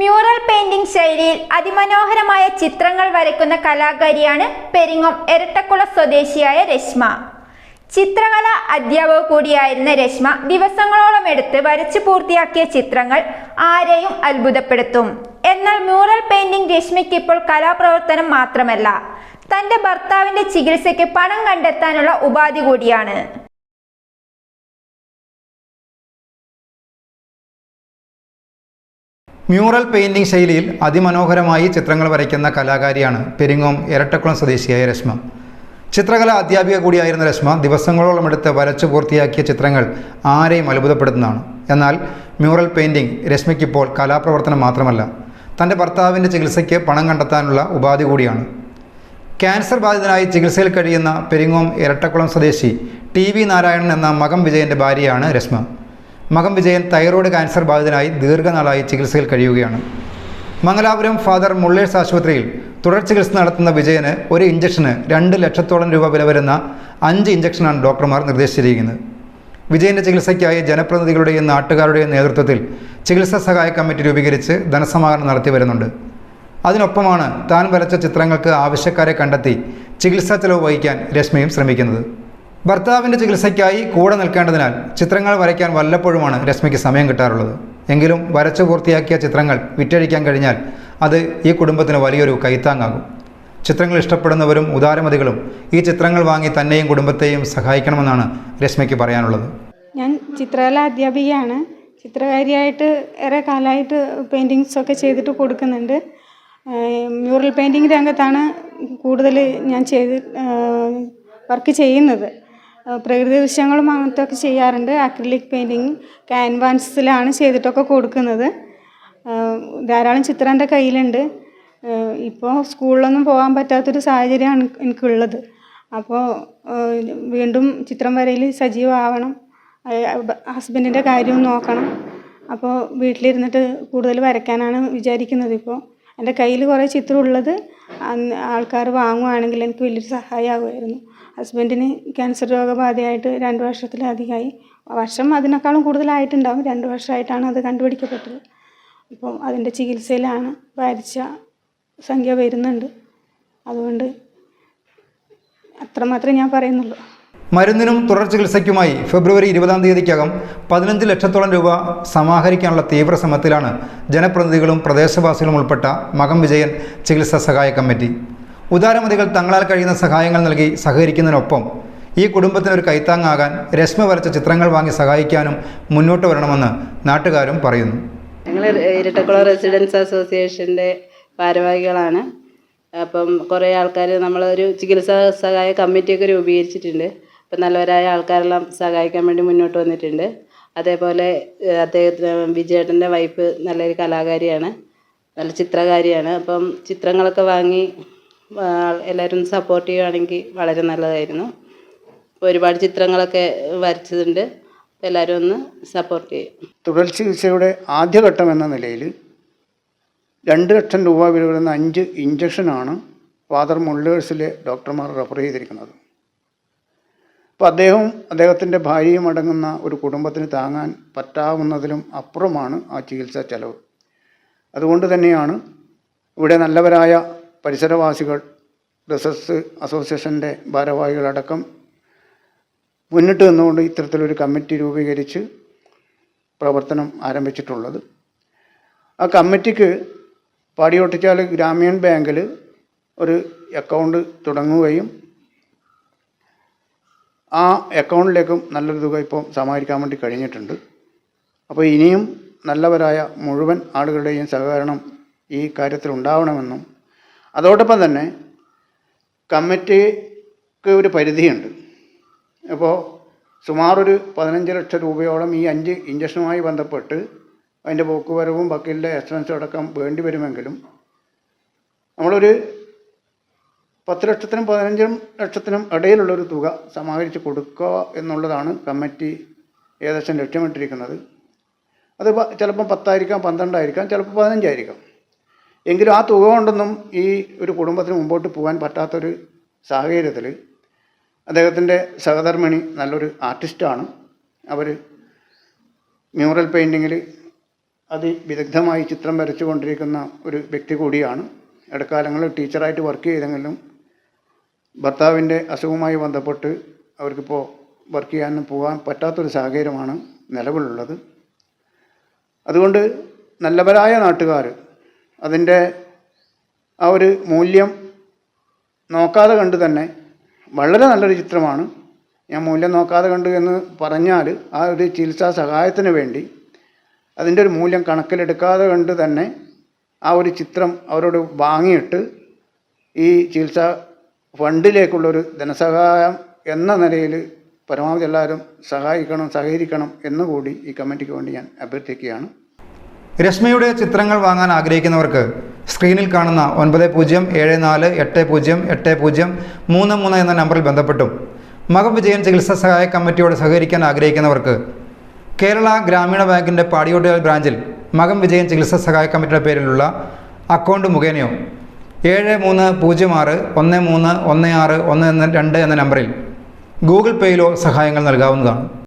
Mural painting ശൈലിയിൽ അതിമനോഹരമായ ചിത്രങ്ങൾ വരയ്ക്കുന്ന കലാകാരിയാണ് പെരിങ്ങോം എരട്ടക്കുള സ്വദേശിയായ രശ്മ. ചിത്രകല അധ്യാപക കൂടിയായിരുന്ന രശ്മ ദിവസങ്ങളോളം എടുത്ത് വരച്ചു പൂർത്തിയാക്കിയ ചിത്രങ്ങൾ ആരെയും അത്ഭുതപ്പെടുത്തും. എന്നാൽ മ്യൂറൽ പെയിന്റിംഗ് രശ്മിക്ക് ഇപ്പോൾ കലാപ്രവർത്തനം മാത്രമല്ല തന്റെ ഭർത്താവിന്റെ ചികിത്സയ്ക്ക് പണം കണ്ടെത്താനുള്ള ഉപാധി കൂടിയാണ്. മ്യൂറൽ പെയിന്റിംഗ് ശൈലിയിൽ അതിമനോഹരമായി ചിത്രങ്ങൾ വരയ്ക്കുന്ന കലാകാരിയാണ് പെരിങ്ങോം ഇരട്ടക്കുളം സ്വദേശിയായ രശ്മ. ചിത്രകല അധ്യാപിക കൂടിയായിരുന്ന രശ്മ ദിവസങ്ങളോളം എടുത്ത് വരച്ചു പൂർത്തിയാക്കിയ ചിത്രങ്ങൾ ആരെയും അത്ഭുതപ്പെടുത്തുന്നതാണ്. എന്നാൽ മ്യൂറൽ പെയിന്റിംഗ് രശ്മിക്കിപ്പോൾ കലാപ്രവർത്തനം മാത്രമല്ല തന്റെ ഭർത്താവിന്റെ ചികിത്സയ്ക്ക് പണം കണ്ടെത്താനുള്ള ഉപാധി കൂടിയാണ്. ക്യാൻസർ ബാധിതനായി ചികിത്സയിൽ കഴിയുന്ന പെരിങ്ങോം ഇരട്ടക്കുളം സ്വദേശി ടി വി നാരായണൻ എന്ന മകം വിജയന്റെ ഭാര്യയാണ് രശ്മ. മകം വിജയൻ തൈറോയ്ഡ് ക്യാൻസർ ബാധിതനായി ദീർഘനാളായി ചികിത്സയിൽ കഴിയുകയാണ്. മംഗലാപുരം ഫാദർ മുള്ളേഴ്സ് ആശുപത്രിയിൽ തുടർ ചികിത്സ നടത്തുന്ന വിജയന് ഒരു ഇഞ്ചക്ഷന് രണ്ട് ലക്ഷത്തോളം രൂപ വില വരുന്ന അഞ്ച് ഇഞ്ചക്ഷനാണ് ഡോക്ടർമാർ നിർദ്ദേശിച്ചിരിക്കുന്നത്. വിജയന്റെ ചികിത്സയ്ക്കായി ജനപ്രതിനിധികളുടെയും നാട്ടുകാരുടെയും നേതൃത്വത്തിൽ ചികിത്സാ സഹായ കമ്മിറ്റി രൂപീകരിച്ച് ധനസമാഹരണം നടത്തി വരുന്നുണ്ട്. അതിനൊപ്പമാണ് താൻ വരച്ച ചിത്രങ്ങൾക്ക് ആവശ്യക്കാരെ കണ്ടെത്തി ചികിത്സാ ചെലവ് വഹിക്കാൻ രശ്മിയും ശ്രമിക്കുന്നത്. ഭർത്താവിന്റെ ചികിത്സയ്ക്കായി കൂടെ നിൽക്കേണ്ടതിനാൽ ചിത്രങ്ങൾ വരയ്ക്കാൻ വല്ലപ്പോഴുമാണ് രശ്മിക്ക് സമയം കിട്ടാറുള്ളത്. എങ്കിലും വരച്ചു പൂർത്തിയാക്കിയ ചിത്രങ്ങൾ വിറ്റഴിക്കാൻ കഴിഞ്ഞാൽ അത് ഈ കുടുംബത്തിന് വലിയൊരു കൈത്താങ്ങാകും. ചിത്രങ്ങൾ ഇഷ്ടപ്പെടുന്നവരും ഉദാരമതികളും ഈ ചിത്രങ്ങൾ വാങ്ങി തന്നെയും കുടുംബത്തെയും സഹായിക്കണമെന്നാണ് രശ്മിക്ക് പറയാനുള്ളത്. ഞാൻ ചിത്രകല അധ്യാപികയാണ്. ചിത്രകാരിയായിട്ട് ഏറെ കാലമായിട്ട് പെയിന്റിങ്സൊക്കെ ചെയ്തിട്ട് കൊടുക്കുന്നുണ്ട്. മ്യൂറൽ പെയിന്റിങ് രംഗത്താണ് കൂടുതൽ ഞാൻ ചെയ്ത് വർക്ക് ചെയ്യുന്നത്. പ്രകൃതി ദൃശ്യങ്ങളും അങ്ങനത്തെ ഒക്കെ ചെയ്യാറുണ്ട്. അക്രിലിക് പെയിന്റിങ് ക്യാൻവാൻസിലാണ് ചെയ്തിട്ടൊക്കെ കൊടുക്കുന്നത്. ധാരാളം ചിത്രം എന്റെ കയ്യിലുണ്ട്. ഇപ്പോൾ സ്കൂളിലൊന്നും പോകാൻ പറ്റാത്തൊരു സാഹചര്യമാണ് എനിക്കുള്ളത്. അപ്പോൾ വീണ്ടും ചിത്രം വരയിൽ സജീവമാവണം. ഹസ്ബൻഡിന്റെ കാര്യവും നോക്കണം. അപ്പോൾ വീട്ടിലിരുന്നിട്ട് കൂടുതൽ വരയ്ക്കാനാണ് വിചാരിക്കുന്നത് ഇപ്പോൾ എന്റെ കയ്യിൽ കുറേ ചിത്രം ഉള്ളത് ആൾക്കാർ വാങ്ങുവാണെങ്കിൽ എനിക്ക് വലിയൊരു സഹായമാകുമായിരുന്നു. ഹസ്ബൻഡിന് ക്യാൻസർ രോഗബാധയായിട്ട് രണ്ട് വർഷത്തിലധികമായി. വർഷം അതിനേക്കാളും കൂടുതലായിട്ടുണ്ടാകും രണ്ട് വർഷമായിട്ടാണ് അത് കണ്ടുപിടിക്കപ്പെട്ടത്. ഇപ്പം അതിന്റെ ചികിത്സയിലാണ് വരച്ച സംഖ്യ വരുന്നുണ്ട്. അതുകൊണ്ട് അത്രമാത്രമേ ഞാൻ പറയുന്നുള്ളൂ. മരുന്നിനും തുടർ ചികിത്സയ്ക്കുമായി ഫെബ്രുവരി ഇരുപതാം തീയതിക്കകം പതിനഞ്ച് ലക്ഷത്തോളം രൂപ സമാഹരിക്കാനുള്ള തീവ്ര ശ്രമത്തിലാണ് ജനപ്രതിനിധികളും പ്രദേശവാസികളും ഉൾപ്പെട്ട മകം വിജയൻ ചികിത്സാ സഹായ കമ്മിറ്റി. ഉദാരമതികൾ തങ്ങളാൽ കഴിയുന്ന സഹായങ്ങൾ നൽകി സഹകരിക്കുന്നതിനൊപ്പം ഈ കുടുംബത്തിനൊരു കൈത്താങ്ങാകാൻ രശ്മ വരച്ച ചിത്രങ്ങൾ വാങ്ങി സഹായിക്കാനും മുന്നോട്ട് വരണമെന്ന് നാട്ടുകാരും പറയുന്നു. ഞങ്ങൾ ഇരട്ടക്കുളം റെസിഡൻസ് അസോസിയേഷന്റെ ഭാരവാഹികളാണ്. അപ്പം കുറേ ആൾക്കാർ നമ്മളൊരു ചികിത്സാ സഹായ കമ്മിറ്റിയൊക്കെ രൂപീകരിച്ചിട്ടുണ്ട്. അപ്പം നല്ലവരായ ആൾക്കാരെല്ലാം സഹായിക്കാൻ വേണ്ടി മുന്നോട്ട് വന്നിട്ടുണ്ട്. അതേപോലെ അദ്ദേഹത്തിന് വിജയേട്ടന്റെ വൈഫ് നല്ലൊരു കലാകാരിയാണ്. നല്ല ചിത്രകാരിയാണ്. അപ്പം ചിത്രങ്ങളൊക്കെ വാങ്ങി എല്ലാവരും സപ്പോർട്ട് ചെയ്യുകയാണെങ്കിൽ വളരെ നല്ലതായിരുന്നു. ഒരുപാട് ചിത്രങ്ങളൊക്കെ വരച്ചതുണ്ട്. എല്ലാവരും ഒന്ന് സപ്പോർട്ട് ചെയ്യും. തുടർ ചികിത്സയുടെ ആദ്യഘട്ടം എന്ന നിലയിൽ രണ്ട് ലക്ഷം രൂപ വില വരുന്ന അഞ്ച് ഇഞ്ചക്ഷനാണ് ഫാദർ മുള്ളേഴ്സിലെ ഡോക്ടർമാർ റെഫർ ചെയ്തിരിക്കുന്നത്. അപ്പോൾ അദ്ദേഹവും അദ്ദേഹത്തിന്റെ ഭാര്യയും അടങ്ങുന്ന ഒരു കുടുംബത്തിന് താങ്ങാൻ പറ്റാവുന്നതിലും അപ്പുറമാണ് ആ ചികിത്സാ ചെലവ്. അതുകൊണ്ട് തന്നെയാണ് ഇവിടെ നല്ലവരായ പരിസരവാസികൾ റസസ് അസോസിയേഷന്റെ ഭാരവാഹികളടക്കം മുന്നിട്ട് നിന്നുകൊണ്ട് ഇത്തരത്തിലൊരു കമ്മിറ്റി രൂപീകരിച്ച് പ്രവർത്തനം ആരംഭിച്ചിട്ടുള്ളത്. ആ കമ്മിറ്റിക്ക് പാടിയോട്ടിച്ചാൽ ഗ്രാമീൺ ബാങ്കിൽ ഒരു അക്കൗണ്ട് തുടങ്ങുകയും ആ അക്കൗണ്ടിലേക്കും നല്ലൊരു തുക ഇപ്പോൾ സമാഹരിക്കാൻ വേണ്ടി കഴിഞ്ഞിട്ടുണ്ട്. അപ്പോൾ ഇനിയും നല്ലവരായ മുഴുവൻ ആളുകളുടെയും സഹകരണം ഈ കാര്യത്തിൽ ഉണ്ടാവണമെന്നും അതോടൊപ്പം തന്നെ കമ്മിറ്റിക്ക് ഒരു പരിധിയുണ്ട്. അപ്പോൾ സുമാറൊരു പതിനഞ്ച് ലക്ഷം രൂപയോളം ഈ അഞ്ച് ഇഞ്ചക്ഷനുമായി ബന്ധപ്പെട്ട് അതിന്റെ പോക്കുവരവും വക്കീലിന്റെ എക്സ്പെൻസും അടക്കം വേണ്ടി വരുമെങ്കിലും നമ്മളൊരു പത്ത് ലക്ഷത്തിനും പതിനഞ്ചും ലക്ഷത്തിനും ഇടയിലുള്ളൊരു തുക സമാഹരിച്ച് കൊടുക്കുക എന്നുള്ളതാണ് കമ്മിറ്റി ഏകദേശം ലക്ഷ്യമിട്ടിരിക്കുന്നത്. അത് ചിലപ്പം പത്തായിരിക്കാം പന്ത്രണ്ടായിരിക്കാം ചിലപ്പോൾ പതിനഞ്ചായിരിക്കാം. എങ്കിലും ആ തുക കൊണ്ടൊന്നും ഈ ഒരു കുടുംബത്തിന് മുമ്പോട്ട് പോകാൻ പറ്റാത്തൊരു സാഹചര്യത്തിൽ അദ്ദേഹത്തിന്റെ സഹധർമ്മിണി നല്ലൊരു ആർട്ടിസ്റ്റാണ്. അവർ മ്യൂറൽ പെയിന്റിങ്ങിൽ അതിവിദഗ്ധമായി ചിത്രം വരച്ചു കൊണ്ടിരിക്കുന്ന ഒരു വ്യക്തി കൂടിയാണ്. ഇടക്കാലങ്ങളിൽ ടീച്ചറായിട്ട് വർക്ക് ചെയ്തെങ്കിലും ഭർത്താവിന്റെ അസുഖവുമായി ബന്ധപ്പെട്ട് അവർക്കിപ്പോൾ വർക്ക് ചെയ്യാനും പോകാൻ പറ്റാത്തൊരു സാഹചര്യമാണ് നിലവിലുള്ളത്. അതുകൊണ്ട് നല്ലവരായ നാട്ടുകാർ അതിന്റെ ആ ഒരു മൂല്യം നോക്കാതെ കണ്ട് തന്നെ വളരെ നല്ലൊരു ചിത്രമാണ്. ഞാൻ മൂല്യം നോക്കാതെ കണ്ടു എന്ന് പറഞ്ഞാൽ ആ ഒരു ചികിത്സാ സഹായത്തിന് വേണ്ടി അതിന്റെ ഒരു മൂല്യം കണക്കിലെടുക്കാതെ കണ്ട് തന്നെ ആ ഒരു ചിത്രം അവരോട് വാങ്ങിയിട്ട് ഈ ചികിത്സാ ഫണ്ടിലേക്കുള്ളൊരു ധനസഹായം എന്ന നിലയിൽ പരമാവധി എല്ലാവരും സഹായിക്കണം സഹകരിക്കണം എന്നുകൂടി ഈ കമ്മിറ്റിക്ക് വേണ്ടി ഞാൻ അഭ്യർത്ഥിക്കുകയാണ്. രശ്മിയുടെ ചിത്രങ്ങൾ വാങ്ങാൻ ആഗ്രഹിക്കുന്നവർക്ക് സ്ക്രീനിൽ കാണുന്ന ഒൻപത് പൂജ്യം ഏഴ് നാല് എട്ട് പൂജ്യം എട്ട് പൂജ്യം മൂന്ന് മൂന്ന് എന്ന നമ്പറിൽ ബന്ധപ്പെട്ടും മകം വിജയൻ ചികിത്സാ സഹായ കമ്മിറ്റിയോട് സഹകരിക്കാൻ ആഗ്രഹിക്കുന്നവർക്ക് കേരള ഗ്രാമീണ ബാങ്കിന്റെ പാടിയോട്ടുകൾ ബ്രാഞ്ചിൽ മകം വിജയൻ ചികിത്സാ സഹായ കമ്മിറ്റിയുടെ പേരിലുള്ള അക്കൗണ്ട് മുഖേനയോ ഏഴ് മൂന്ന് പൂജ്യം ആറ് ഒന്ന് മൂന്ന് ഒന്ന് ആറ് ഒന്ന് രണ്ട് എന്ന നമ്പറിൽ ഗൂഗിൾ പേയിലോ സഹായങ്ങൾ നൽകാവുന്നതാണ്.